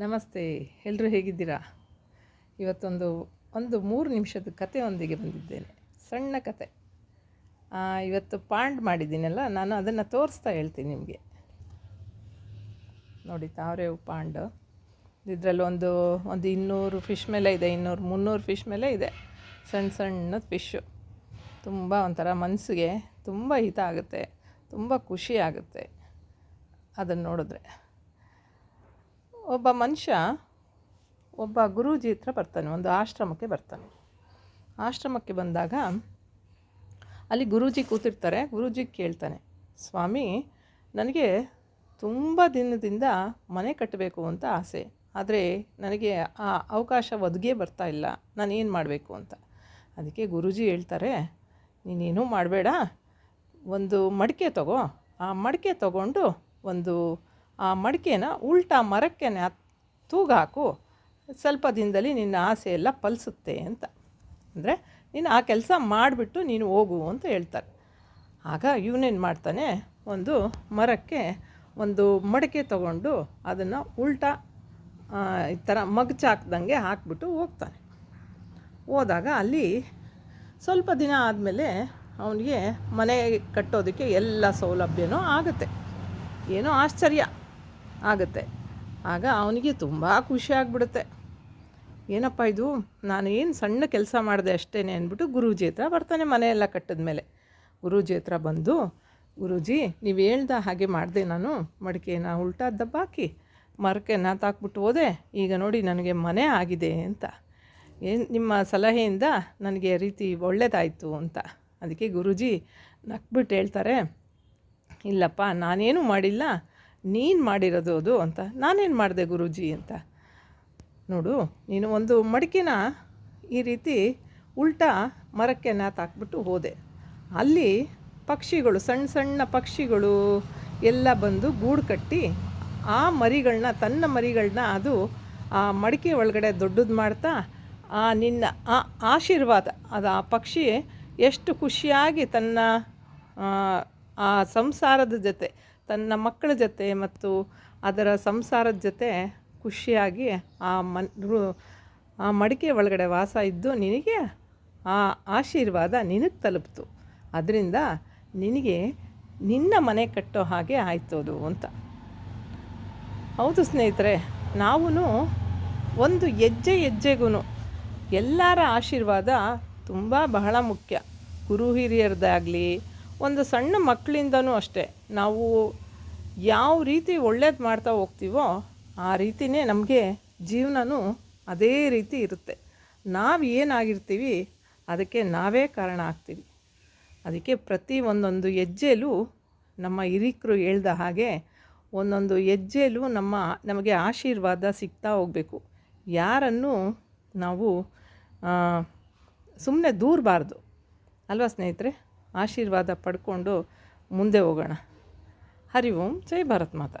ನಮಸ್ತೆ ಎಲ್ಲರೂ ಹೇಗಿದ್ದೀರಾ? ಇವತ್ತೊಂದು, ಒಂದು ಮೂರು ನಿಮಿಷದ ಕಥೆಯೊಂದಿಗೆ ಬಂದಿದ್ದೇನೆ. ಸಣ್ಣ ಕತೆ ಇವತ್ತು ಪಾಂಡ್ ಮಾಡಿದ್ದೀನಲ್ಲ, ನಾನು ಅದನ್ನು ತೋರಿಸ್ತಾ ಹೇಳ್ತೀನಿ ನಿಮಗೆ. ನೋಡಿ, ತಾವರೆ ಪಾಂಡ್. ಇದರಲ್ಲಿ ಒಂದು ಒಂದು ಇನ್ನೂರು ಫಿಶ್ ಮೇಲೆ ಇದೆ, ಇನ್ನೂರು ಮುನ್ನೂರು ಫಿಶ್ ಮೇಲೆ ಇದೆ. ಸಣ್ಣ ಸಣ್ಣ ಫಿಶ್ಶು ತುಂಬ ಒಂಥರ ಮನಸ್ಸಿಗೆ ತುಂಬ ಹಿತ ಆಗುತ್ತೆ, ತುಂಬ ಖುಷಿ ಆಗುತ್ತೆ ಅದನ್ನು ನೋಡಿದ್ರೆ. ಒಬ್ಬ ಮನುಷ್ಯ ಒಬ್ಬ ಗುರೂಜಿ ಹತ್ರ ಬರ್ತಾನೆ, ಒಂದು ಆಶ್ರಮಕ್ಕೆ ಬರ್ತಾನೆ. ಆಶ್ರಮಕ್ಕೆ ಬಂದಾಗ ಅಲ್ಲಿ ಗುರೂಜಿ ಕೂತಿರ್ತಾರೆ, ಗುರೂಜಿ ಕೇಳ್ತಾನೆ, ಸ್ವಾಮಿ, ನನಗೆ ತುಂಬ ದಿನದಿಂದ ಮನೆ ಕಟ್ಟಬೇಕು ಅಂತ ಆಸೆ, ಆದರೆ ನನಗೆ ಆ ಅವಕಾಶ ಒದಗೇ ಬರ್ತಾ ಇಲ್ಲ, ನಾನು ಏನು ಮಾಡಬೇಕು ಅಂತ? ಅದಕ್ಕೆ ಗುರೂಜಿ ಹೇಳ್ತಾರೆ, ನೀನೇನೂ ಮಾಡಬೇಡ, ಒಂದು ಮಡಿಕೆ ತಗೋ, ಆ ಮಡಿಕೆ ತಗೊಂಡು ಒಂದು ಆ ಮಡಿಕೆನ ಉಲ್ಟಾ ಮರಕ್ಕೆ ತೂಗಾಕು ಸ್ವಲ್ಪ ದಿನದಲ್ಲಿ ನಿನ್ನ ಆಸೆ ಎಲ್ಲ ಫಲಿಸುತ್ತೆ ಅಂತ. ಅಂದರೆ ನೀನು ಆ ಕೆಲಸ ಮಾಡಿಬಿಟ್ಟು ನೀನು ಹೋಗು ಅಂತ ಹೇಳ್ತಾರೆ. ಆಗ ಇವನೇನು ಮಾಡ್ತಾನೆ, ಒಂದು ಮರಕ್ಕೆ ಒಂದು ಮಡಿಕೆ ತಗೊಂಡು ಅದನ್ನು ಉಲ್ಟಾ ಈ ಥರ ಮಗಚಾಕ್ದಂಗೆ ಹಾಕ್ಬಿಟ್ಟು ಹೋಗ್ತಾನೆ. ಹೋದಾಗ ಅಲ್ಲಿ ಸ್ವಲ್ಪ ದಿನ ಆದಮೇಲೆ ಅವನಿಗೆ ಮನೆ ಕಟ್ಟೋದಕ್ಕೆ ಎಲ್ಲ ಸೌಲಭ್ಯನೂ ಆಗುತ್ತೆ. ಏನೋ ಆಶ್ಚರ್ಯ. ಆಗುತ್ತೆ. ಆಗ ಅವನಿಗೆ ತುಂಬ ಖುಷಿ ಆಗಿಬಿಡುತ್ತೆ. ಏನಪ್ಪ ಇದು? ನಾನು ಏನು ಸಣ್ಣ ಕೆಲಸ ಮಾಡಿದೆ ಅಷ್ಟೇ ಅಂದ್ಬಿಟ್ಟು ಗುರೂಜಿ ಹತ್ರ ಬರ್ತಾನೆ ಮನೆಯೆಲ್ಲ ಕಟ್ಟಿದ ಮೇಲೆ. ಗುರೂಜಿ ಹತ್ರ ಬಂದು, ಗುರೂಜಿ, ನೀವು ಹೇಳ್ದ ಹಾಗೆ ಮಾಡಿದೆ ನಾನು. ಮಡಿಕೆನ ಉಲ್ಟಾ ದಬ್ಬಾಕಿ ಮರಕ್ಕೆ ನಾತಾಕ್ಬಿಟ್ಟು ಹೋದೆ. ಈಗ ನೋಡಿ ನನಗೆ ಮನೆ ಆಗಿದೆ ಅಂತ. ಏನು ನಿಮ್ಮ ಸಲಹೆಯಿಂದ ನನಗೆ ರೀತಿ ಒಳ್ಳೆಯದಾಯಿತು ಅಂತ. ಅದಕ್ಕೆ ಗುರೂಜಿ ನಕ್ಬಿಟ್ಟು ಹೇಳ್ತಾರೆ, ಇಲ್ಲಪ್ಪ, ನಾನೇನು ಮಾಡಿಲ್ಲ. ನೀನು ಮಾಡಿರೋದು ಅದು ಅಂತ. ನಾನೇನು ಮಾಡಿದೆ ಗುರೂಜಿ ಅಂತ. ನೋಡು ನೀನು ಒಂದು ಮಡಿಕೆನ ಈ ರೀತಿ ಉಲ್ಟಾ ಮರಕ್ಕೆ ನೇತಾಕ್ಬಿಟ್ಟು ಹೋದೆ. ಅಲ್ಲಿ ಪಕ್ಷಿಗಳು ಸಣ್ಣ ಸಣ್ಣ ಪಕ್ಷಿಗಳು ಎಲ್ಲ ಬಂದು ಗೂಡು ಕಟ್ಟಿ ಆ ಮರಿಗಳನ್ನ ತನ್ನ ಮರಿಗಳನ್ನ ಅದು ಆ ಮಡಿಕೆ ಒಳಗಡೆ ದೊಡ್ಡದು ಮಾಡ್ತಾ ಆ ನಿನ್ನ ಆ ಆಶೀರ್ವಾದ ಅದು ಆ ಪಕ್ಷಿ ಎಷ್ಟು ಖುಷಿಯಾಗಿ ತನ್ನ ಆ, ಆ ಸಂಸಾರದ ಜೊತೆ ತನ್ನ ಮಕ್ಕಳ ಜೊತೆ ಮತ್ತು ಅದರ ಸಂಸಾರದ ಜೊತೆ ಖುಷಿಯಾಗಿ ಆ ಮನ್ ಆ ಮಡಿಕೆ ಒಳಗಡೆ ವಾಸ ಇದ್ದು ನಿನಗೆ ಆ ಆಶೀರ್ವಾದ ನಿನಗೆ ತಲುಪ್ತು. ಅದರಿಂದ ನಿನಗೆ ನಿನ್ನ ಮನೆ ಕಟ್ಟೋ ಹಾಗೆ ಆಯಿತು ಅದು ಅಂತ. ಹೌದು ಸ್ನೇಹಿತರೆ ನಾವು ಒಂದು ಹೆಜ್ಜೆ ಹೆಜ್ಜೆಗೂ ಎಲ್ಲರ ಆಶೀರ್ವಾದ ತುಂಬ ಬಹಳ ಮುಖ್ಯ. ಗುರು ಹಿರಿಯರದಾಗಲಿ ಒಂದು ಸಣ್ಣ ಮಕ್ಕಳಿಂದನೂ ಅಷ್ಟೇ. ನಾವು ಯಾವ ರೀತಿ ಒಳ್ಳೇದು ಮಾಡ್ತಾ ಹೋಗ್ತೀವೋ ಆ ರೀತಿಯೇ ನಮಗೆ ಜೀವನನೂ ಅದೇ ರೀತಿ ಇರುತ್ತೆ. ನಾವು ಏನಾಗಿರ್ತೀವಿ, ಅದಕ್ಕೆ ನಾವೇ ಕಾರಣ ಆಗ್ತೀವಿ. ಅದಕ್ಕೆ ಪ್ರತಿ ಒಂದೊಂದು ಹೆಜ್ಜೆಲೂ ನಮ್ಮ ಹಿರಿಕರು ಹೇಳ್ದ ಹಾಗೆ ಒಂದೊಂದು ಹೆಜ್ಜೆಲೂ ನಮ್ಮ, ನಮಗೆ ಆಶೀರ್ವಾದ ಸಿಗ್ತಾ ಹೋಗಬೇಕು. ಯಾರನ್ನು ನಾವು ಸುಮ್ಮನೆ ದೂರಬಾರ್ದು. ಅಲ್ವಾ ಸ್ನೇಹಿತರೆ? ಆಶೀರ್ವಾದ ಪಡ್ಕೊಂಡು ಮುಂದೆ ಹೋಗೋಣ. ಹರಿ ಓಂ ಜೈ ಭಾರತ್ ಮಾತಾ.